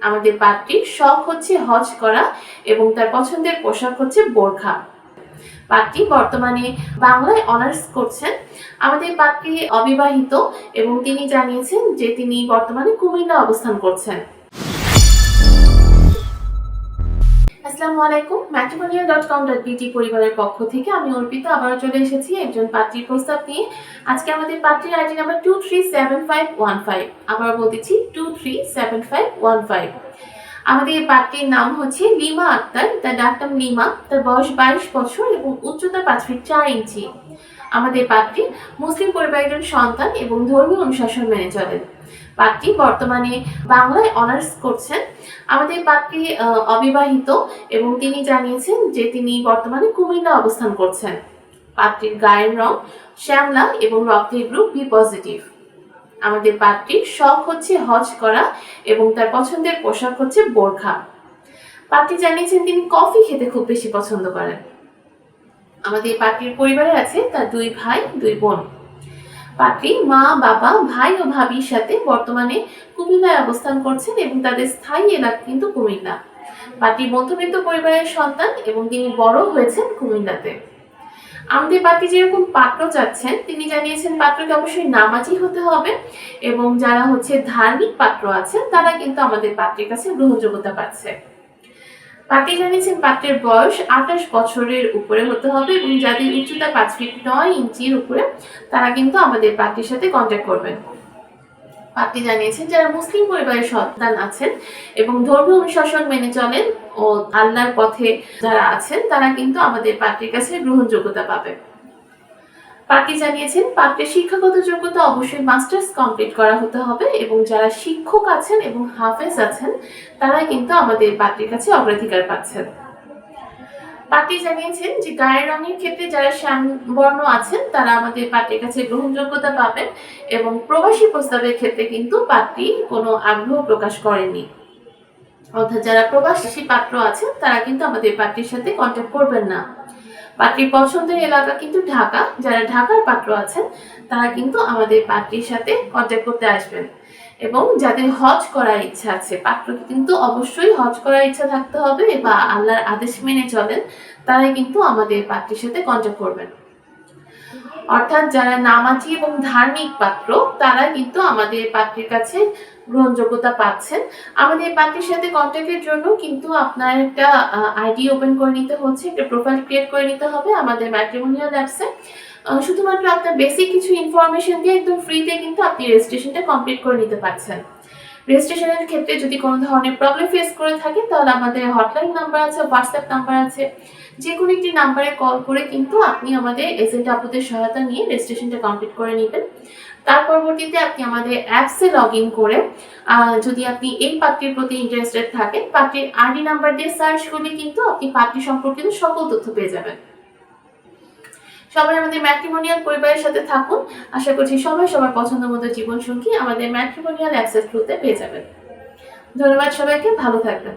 আমাদের পাত্রীর শখ হচ্ছে হজ করা এবং তার পছন্দের পোশাক হচ্ছে বোরখা। পাত্রী বর্তমানে বাংলায় অনার্স করছেন। আমাদের পাত্রী অবিবাহিত এবং তিনি জানিয়েছেন যে তিনি বর্তমানে কুমিল্লা অবস্থান করছেন। আসসালামু আলাইকুম ম্যাট্রিমোনিয়াল ডট কম ডট বিটি পরিবারের পক্ষ থেকে আমি অর্পিত, আবারও চলে এসেছি একজন পাত্রীর প্রস্তাব নিয়ে। আজকে আমাদের পাত্রীর ID number two three seven five one five আবার বলতেছি two three seven five one five আমাদের এই নাম হচ্ছে লিমা আক্তার, তার ডাক্তার লিমা, তার বয়স বাইশ বছর এবং উচ্চতা পাঁচ ফিট চার ইঞ্চি। আমাদের পাত্রী মুসলিম পরিবারের একজন সন্তান এবং ধর্মীয় অনুশাসন মেনে চলেন পাত্রী বর্তমানে বাংলায় অনার্স করছেন। আমাদের পাত্রী অবিবাহিত এবং তিনি জানিয়েছেন যে তিনি বর্তমানে কুমিল্লা অবস্থান করছেন। পাত্রীর গায়ের রং শ্যামলা এবং রক্তের গ্রুপ বি পজিটিভ আমাদের পাত্রীর শখ হচ্ছে হজ করা এবং তার পছন্দের পোশাক হচ্ছে বোরখা। পাত্রী জানিয়েছেন তিনি কফি খেতে খুব বেশি পছন্দ করেন। আমাদের পাত্রীর পরিবারে আছে তার দুই ভাই, দুই বোন। পাত্রী, মা, বাবা, ভাই ও ভাবির সাথে বর্তমানে কুমিল্লায় অবস্থান করছেন এবং তাদের স্থায়ী এলাকা কিন্তু কুমিল্লা। পাত্রী মধ্যবিত্ত পরিবারের সন্তান এবং তিনি বড় হয়েছেন কুমিল্লাতে। আমাদের বাকি যেরকম পাত্র চাচ্ছেন, তিনি জানিয়েছেন পাত্রকে অবশ্যই নামাজি হতে হবে এবং যারা হচ্ছে ধার্মিক পাত্র আছে তারা কিন্তু আমাদের পাত্রের কাছে গ্রহণযোগ্যতা পাচ্ছে। পাতি জানিয়েছেন পাত্রের বয়স আঠাশ বছরের উপরে হতে হবে এবং যাদের উচ্চতা পাঁচ ফিট নয় ইঞ্চির উপরে, তারা কিন্তু আমাদের পাত্রের সাথে কন্ট্যাক্ট করবেন। পাত্রী জানিয়েছেন যারা মুসলিম পরিবারের সন্তান আছেন এবং ধর্মীয় অনুশাসন মেনে চলেন ও আল্লাহর পথে যারা আছেন, তারা কিন্তু আমাদের পাত্রীর কাছে গ্রহণযোগ্যতা পাবে পার্টি জানিয়েছেন পাত্রের শিক্ষাগত যোগ্যতা অবশ্যই মাস্টার্স কমপ্লিট করা হতে হবে এবং যারা শিক্ষক আছেন এবং হাফেজ আছেন তারা কিন্তু আমাদের পাত্রীর কাছে অগ্রাধিকার পাচ্ছেন। পাত্রী জানিয়েছেন যে গায়ের রঙের ক্ষেত্রে যারা শ্যাম বর্ণ আছেন, তারা আমাদের পার্টির কাছে গ্রহণযোগ্যতা পাবেন এবং প্রবাসী প্রস্তাবের ক্ষেত্রে কিন্তু পাটি কোনো আগ্রহ প্রকাশ করেনি। অর্থাৎ যারা প্রবাসী পাত্র আছেন, তারা কিন্তু আমাদের পার্টির সাথে কন্ট্যাক্ট করবেন না। পাত্রীর পছন্দের এলাকা কিন্তু ঢাকা। যারা ঢাকার পাত্র আছেন, তারা কিন্তু আমাদের পাত্রীর সাথে কন্ট্যাক্ট করতে আসবেন। এবং যাদের হজ করার ইচ্ছা আছে, পাত্রকে কিন্তু অবশ্যই হজ করার ইচ্ছা থাকতে হবে বা আল্লাহর আদেশ মেনে চলেন, তারাই কিন্তু আমাদের পাত্রীর সাথে কন্ট্যাক্ট করবেন। অর্থাৎ যারা নামাজি এবং ধার্মিক পাত্র, তারা কিন্তু আমাদের পাত্রীর কাছে গ্রহণযোগ্যতা পাচ্ছেন। আমাদের পাত্রীর সাথে কন্ট্যাক্টের জন্য কিন্তু আপনার একটা আইডি ওপেন করে নিতে হচ্ছে, একটা প্রোফাইল ক্রিয়েট করে নিতে হবে আমাদের ম্যাট্রিমোনিয়াল অ্যাপসে শুধুমাত্র আপনার বেসিক কিছু ইনফরমেশন দিয়ে একদম ফ্রিতে কিন্তু আপনি রেজিস্ট্রেশনটা কমপ্লিট করে নিতে পারছেন। রেজিস্ট্রেশনের ক্ষেত্রে যদি কোনো ধরনের প্রবলেম ফেস করে থাকে, তাহলে আমাদের হটলাইন নাম্বার আছে হোয়াটসঅ্যাপ নাম্বার আছে। যে কোনো একটি নাম্বারে কল করে কিন্তু আপনি আমাদের এজেন্ট আপুদের সহায়তা নিয়ে রেজিস্ট্রেশনটা কমপ্লিট করে নেবেন। তার পরবর্তীতে আপনি আমাদের অ্যাপসে লগ ইন করে যদি আপনি এই পাত্রীর প্রতি ইন্টারেস্টেড থাকেন, পাত্রীর আইডি নাম্বার দিয়ে সার্চ করলে কিন্তু আপনি পাত্রী সম্পর্কিত সকল তথ্য পেয়ে যাবেন। সবাই আমাদের ম্যাট্রিমোনিয়াল পরিবারের সাথে থাকুন। আশা করছি সবাই সবার পছন্দ মতো জীবনসঙ্গী আমাদের ম্যাট্রিমোনিয়াল অ্যাক্সেস থ্রুতে পেয়ে যাবেন। ধন্যবাদ সবাইকে, ভালো থাকবেন।